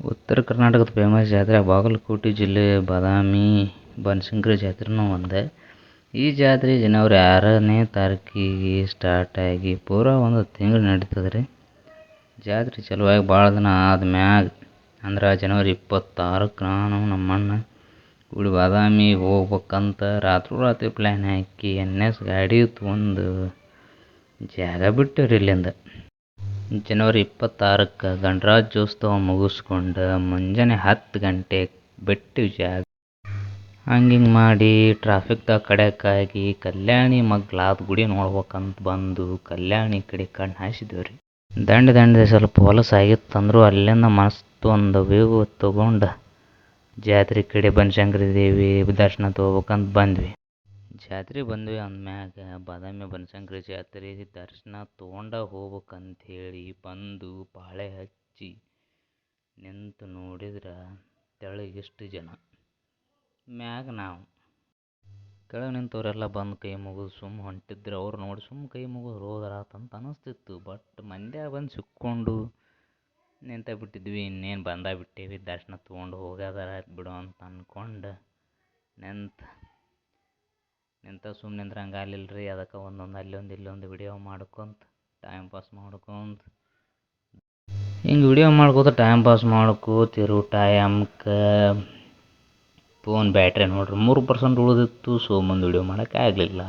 ಉತ್ತರ ಕರ್ನಾಟಕದ ಫೇಮಸ್ ಜಾತ್ರೆ ಬಾಗಲಕೋಟೆ ಜಿಲ್ಲೆ ಬಾದಾಮಿ ಬನಶಂಕರಿ ಜಾತ್ರೆನೂ ಒಂದೇ. ಈ ಜಾತ್ರೆ ಜನವರಿ ಆರನೇ ತಾರೀಕಿಗೆ ಸ್ಟಾರ್ಟ್ ಆಗಿ ಪೂರಾ ಒಂದು ತಿಂಗಳು ನಡೀತದೆ ರೀ ಜಾತ್ರೆ ಚಲುವಾಗಿ ಭಾಳ ದಿನ ಆದ್ಮ್ಯಾಗ, ಅಂದ್ರೆ ಜನವರಿ ಇಪ್ಪತ್ತಾರಕ್ಕೆ ನಾನು ನಮ್ಮ ಅಣ್ಣ ಕೂಡಿ ಬಾದಾಮಿ ಹೋಗ್ಬೇಕಂತ ರಾತ್ರಿ ರಾತ್ರಿ ಪ್ಲ್ಯಾನ್ ಹಾಕಿ ಎನ್ ಎಸ್ ಗಾಡಿ ತೊಗೊಂಡು ಜಾಗ ಬಿಟ್ಟೇವ್ರಿ ಇಲ್ಲಿಂದ. ಜನವರಿ ಇಪ್ಪತ್ತಾರಕ್ಕೆ ಗಣರಾಜ್ಯೋತ್ಸವ ಮುಗಿಸ್ಕೊಂಡು ಮುಂಜಾನೆ ಹತ್ತು ಗಂಟೆಗೆ ಬಿಟ್ಟಿವಿ ಜಾಗ ಹಂಗೆ ಹಿಂಗೆ ಮಾಡಿ ಟ್ರಾಫಿಕ್ದಾಗ ಕಡೆಯಕ್ಕಾಗಿ ಕಲ್ಯಾಣಿ ಮಗ್ಲಾದ ಗುಡಿ ನೋಡ್ಬೇಕಂತ ಬಂದು ಕಲ್ಯಾಣಿ ಕಡೆ ಕಣ್ಣು ಹಾಯಿಸಿದ್ದೇವೆ ರೀ ದಂಡ ದಂಡ ಸ್ವಲ್ಪ ಹೊಲಸು ಆಗಿತ್ತಂದ್ರೂ ಅಲ್ಲಿಂದ ಮಸ್ತ್ ಒಂದು ವ್ಯೂ ತೊಗೊಂಡು ಜಾತ್ರೆ ಕಡೆ ಬನಶಂಕರಿ ದೇವಿ ದರ್ಶನ ತೊಗೋಬೇಕಂತ ಬಂದ್ವಿ. ಜಾತ್ರೆ ಬಂದ್ವಿ ಅಂದಮ್ಯಾಗ, ಬಾದಾಮಿ ಬನಶಂಕರಿ ಜಾತ್ರೆ ದರ್ಶನ ತೊಗೊಂಡೇ ಹೋಗ್ಬೇಕಂತ ಹೇಳಿ ಬಂದು ಪಾಳೆ ಹಚ್ಚಿ ನಿಂತು ನೋಡಿದ್ರೆ ತೆಳಗಿಷ್ಟು ಜನ. ಮ್ಯಾಗ ನಾವು ಕೆಳಗೆ ನಿಂತವರೆಲ್ಲ ಬಂದು ಕೈ ಮುಗಿದು ಸುಮ್ಮ ಹೊಂಟಿದ್ರು. ಅವ್ರು ನೋಡಿ ಸುಮ್ಮ ಕೈ ಮುಗಿದು ಹೋದ್ರಾತಂತ ಅನಿಸ್ತಿತ್ತು. ಬಟ್ ಮಂದ್ಯಾಗ ಬಂದು ಸಿಕ್ಕೊಂಡು ನಿಂತ ಬಿಟ್ಟಿದ್ವಿ. ಇನ್ನೇನು ಬಂದ ಬಿಟ್ಟೇವಿ. ದರ್ಶನ ತೊಗೊಂಡು ಹೋಗೋದಾರ ಬಿಡು ಅಂತ ಅಂದ್ಕೊಂಡು ನಿಂತು ನಿಂತ ಸುಮ್ಮನೆ ನಿಂದ್ರಂಗೆ ಆಗಲಿಲ್ಲ ರೀ ಅದಕ್ಕೆ ಒಂದೊಂದು ಅಲ್ಲೊಂದು ಇಲ್ಲೊಂದು ವಿಡಿಯೋ ಮಾಡ್ಕೊಂತ ಟೈಮ್ ಪಾಸ್ ಮಾಡ್ಕೊಂತ. ಹಿಂಗೆ ವಿಡಿಯೋ ಮಾಡ್ಕೋತ ಟೈಮ್ ಪಾಸ್ ಮಾಡ್ಕೋತಿರು ಟೈಮ್ಗೆ ಫೋನ್ ಬ್ಯಾಟ್ರಿ ನೋಡ್ರಿ ಮೂರು ಪರ್ಸೆಂಟ್ ಉಳಿದಿತ್ತು ಸೊ ಮುಂದೆ ವಿಡಿಯೋ ಮಾಡೋಕ್ಕಾಗಲಿಲ್ಲ